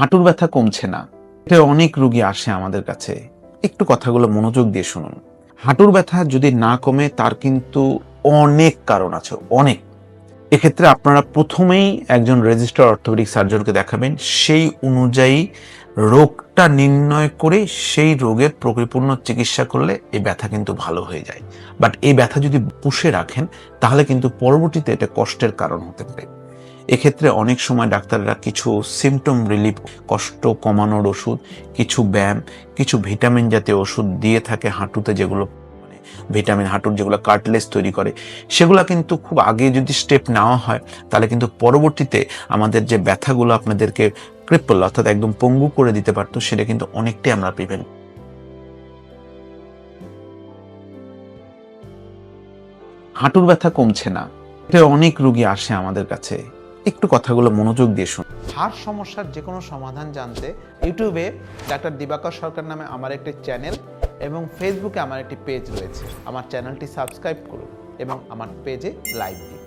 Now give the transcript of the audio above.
হাঁটুর ব্যথা কমছে না। এটা অনেক রুগী আসে আমাদের কাছে। একটু কথাগুলো মনোযোগ দিয়ে শুনুন। হাঁটুর ব্যথা যদি না কমে, তার কিন্তু অনেক কারণ আছে, অনেক। এক্ষেত্রে আপনারা প্রথমেই একজন রেজিস্টার অর্থোপেডিক সার্জনকে দেখাবেন। সেই অনুযায়ী রোগটা নির্ণয় করে সেই রোগের পরিপূর্ণ চিকিৎসা করলে এই ব্যথা কিন্তু ভালো হয়ে যায়। বাট এই ব্যথা যদি পুষে রাখেন, তাহলে কিন্তু পরবর্তীতে এটা কষ্টের কারণ হতে পারে। এক্ষেত্রে অনেক সময় ডাক্তাররা কিছু সিমটম রিলিফ কষ্ট কমানোর ওষুধ, কিছু ব্যায়াম, কিছু ভিটামিন জাতীয় ওষুধ দিয়ে থাকে হাঁটুতে যেগুলো মানে ভিটামিন হাঁটুর যেগুলো কার্টলেস তৈরি করে, সেগুলো কিন্তু খুব আগে যদি স্টেপ নেওয়া হয়, তাহলে কিন্তু পরবর্তীতে আমাদের যে ব্যথাগুলো আপনাদেরকে ক্রিপল অর্থাৎ একদম পঙ্গু করে দিতে পারতো, সেটা কিন্তু অনেকটাই আমরা প্রিভেন্ট হাঁটুর ব্যথা কমছে না। অনেক রুগী আসে আমাদের কাছে। একটু কথাগুলো মনোযোগ দিয়ে শুনুন হার সমস্যার যে কোনো সমাধান জানতে ইউটিউবে ডাক্তার দিবাকর সরকার নামে আমার একটি চ্যানেল এবং ফেসবুকে আমার একটি পেজ রয়েছে। আমার চ্যানেলটি সাবস্ক্রাইব করুন এবং আমার পেজে লাইক দিন।